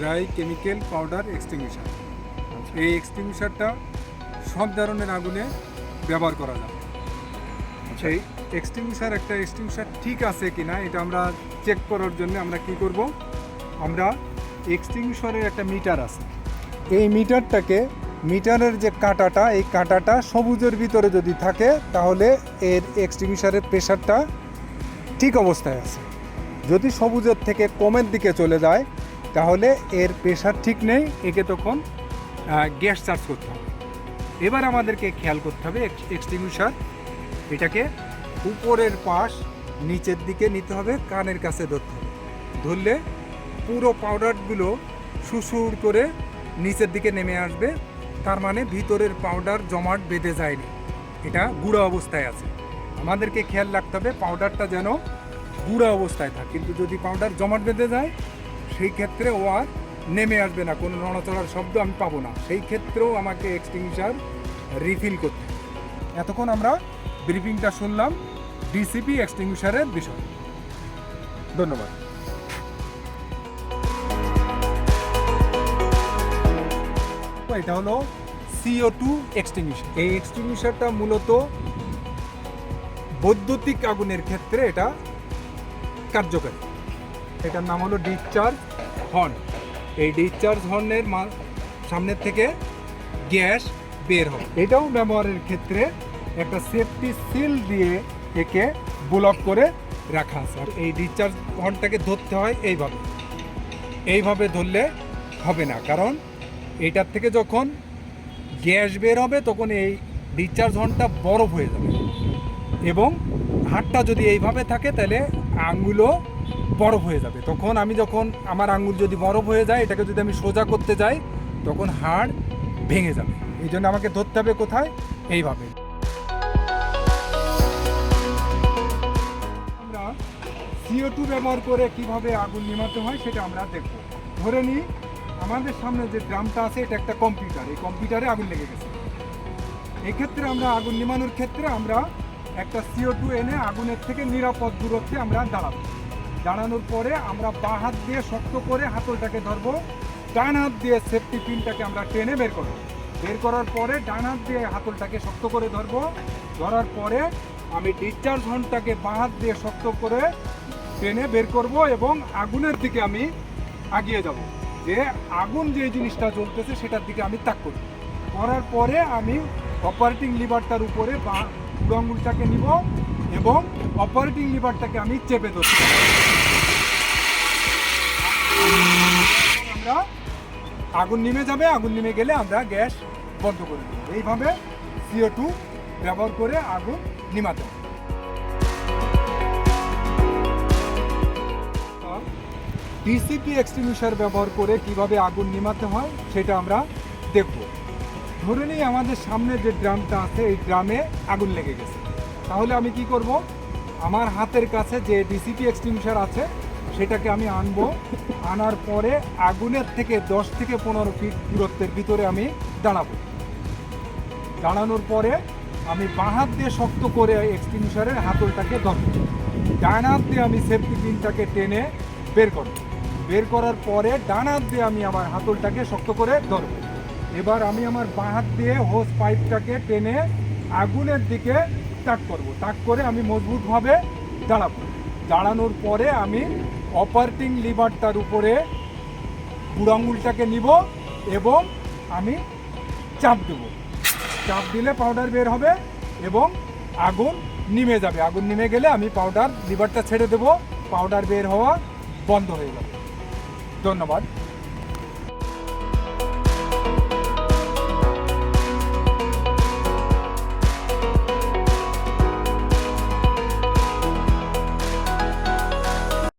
Die chemical powder extinguisher. এই এক্সটিংগুইশারটা সব ধরনের আগুনে ব্যবহার করা যায়। সেই এক্সটিংগুইশার একটা এক্সটিংগুইশার ঠিক আছে কি না এটা আমরা চেক করার জন্য আমরা কি করব? আমরা এক্সটিংগুইশারের একটা মিটার আছে। এই মিটারটাকে মিটারের যে কাঁটাটা এই কাঁটাটা সবুজের ভিতরে যদি থাকে তাহলে এর এক্সটিংগুইশারের প্রেশারটা ঠিক অবস্থায় আছে। যদি সবুজের থেকে কমের দিকে চলে যায় তাহলে এর প্রেশার ঠিক নেই, একে তখন গ্যাস চার্জ করতে হবে। এবার আমাদেরকে খেয়াল করতে হবে এক্সটিংগুইশার এটাকে উপরের পাশ নিচের দিকে নিতে হবে, কানের কাছে ধরতে হবে। ধরলে পুরো পাউডারগুলো সুসুর করে নিচের দিকে নেমে আসবে, তার মানে ভিতরের পাউডার জমাট বেঁধে যায়নি। এটা গুঁড়ো অবস্থায় আছে। আমাদেরকে খেয়াল রাখতে হবে পাউডারটা যেন গুঁড়ো অবস্থায় থাকে। কিন্তু যদি পাউডার জমাট বেঁধে যায় সেই ক্ষেত্রে ও আর নেমে আসবে না, কোনো নড়াচড়ার শব্দ আমি পাবো না। সেই ক্ষেত্রেও আমাকে এক্সটিংশার রিফিল করতে এতক্ষণ আমরা ব্রিফিংটা শুনলাম ডিসিপি এক্সটিংশারের বিষয়। ধন্যবাদ। এটা হলো সিও টু এক্সটিংগুইশার এই এক্সটিংগুইশারটা মূলত বৈদ্যুতিক আগুনের ক্ষেত্রে এটা কার্যকারী। এটার নাম হলো ডিসচার্জ হর্ন এই ডিসচার্জ হর্নের সামনের থেকে গ্যাস বের হবে। এটাও ব্যবহারের ক্ষেত্রে একটা সেফটি সিল দিয়ে একে ব্লক করে রাখা আছে। আর এই ডিসচার্জ হর্নটাকে ধরতে হয় এইভাবে। এইভাবে ধরলে হবে না। কারণ এটার থেকে যখন গ্যাস বের হবে, তখন এই ডিসচার্জ হর্নটা বরফ হয়ে যাবে। এবং হাতটা যদি এইভাবে থাকে, তাহলে আঙ্গুলও বরফ হয়ে যাবে। তখন আমি যখন আমার আঙ্গুল যদি বরফ হয়ে যায়, এটাকে যদি আমি সোজা করতে যাই, তখন হাড় ভেঙে যাবে। এই জন্য আমাকে ধরতে হবে কোথায়? এইভাবে। আমরা সিও টু ব্যবহার করে কীভাবে আগুন নিমাতে হয় সেটা আমরা দেখব। ধরে নিই, আমাদের সামনে যে ড্রামটা আছে, এটা একটা কম্পিউটার। এই কম্পিউটারে আগুন লেগে গেছে। এক্ষেত্রে আমরা আগুন নিমানোর ক্ষেত্রে আমরা একটা সিও টু এনে আগুনের থেকে নিরাপদ দূরত্বে আমরা দাঁড়াবো। দাঁড়ানোর পরে আমরা বাঁ হাত দিয়ে শক্ত করে হাতলটাকে ধরবো। ডান হাত দিয়ে সেফটি পিনটাকে আমরা টেনে বের করব। বের করার পরে ডান হাত দিয়ে হাতলটাকে শক্ত করে ধরবো। ধরার পরে আমি ডিসচার্জ হর্নটাকে বাঁ হাত দিয়ে শক্ত করে টেনে বের করব এবং আগুনের দিকে আমি আগিয়ে যাব। যে আগুন যে জিনিসটা জ্বলতেছে সেটার দিকে আমি তাক করি করার পরে আমি অপারেটিং লিভারটার উপরে বা বুড়ো আঙুলটাকে নিব। এবং অপারেটিং লিভারটাকে আমি চেপে ধরছি। আমরা আগুন নিমে যাবে, আগুন নিমে গেলে আমরা গ্যাস বন্ধ করে দেবো। এইভাবে সিও টু ব্যবহার করে আগুন নিমাতে হবে। ডিসিপি এক্সটিংগুইশার ব্যবহার করে কীভাবে আগুন নিমাতে হয়, সেটা আমরা দেখব। ধরে নিই আমাদের সামনে যে ড্রামটা আছে, এই ড্রামে আগুন লেগে গেছে। তাহলে আমি কি করব? আমার হাতের কাছে যে ডিসিপি এক্সটিংগুইশার আছে, সেটাকে আমি আনব। আনার পরে আগুনের থেকে দশ থেকে পনেরো ফিট দূরত্বের ভিতরে আমি দাঁড়াবো। দাঁড়ানোর পরে আমি বাঁ হাত দিয়ে শক্ত করে এক্সটিংগুইশারের হাতলটাকে ধরবো। ডান হাত দিয়ে আমি সেফটি পিনটাকে টেনে বের করব। বের করার পরে ডান হাত দিয়ে আমি আমার হাতলটাকে শক্ত করে ধরবো। এবার আমি আমার বাঁ হাত দিয়ে হোস পাইপটাকে টেনে আগুনের দিকে তাক করব। তাক করে আমি মজবুতভাবে দাঁড়াবো। দাঁড়ানোর পরে আমি অপারেটিং লিভারটার উপরে বুড়ো আঙুলটাকে নিব এবং আমি চাপ দেব। চাপ দিলে পাউডার বের হবে এবং আগুন নিমে যাবে। আগুন নিমে গেলে আমি পাউডার লিভারটা ছেড়ে দেব। পাউডার বের হওয়া বন্ধ হয়ে যাবে। ধন্যবাদ।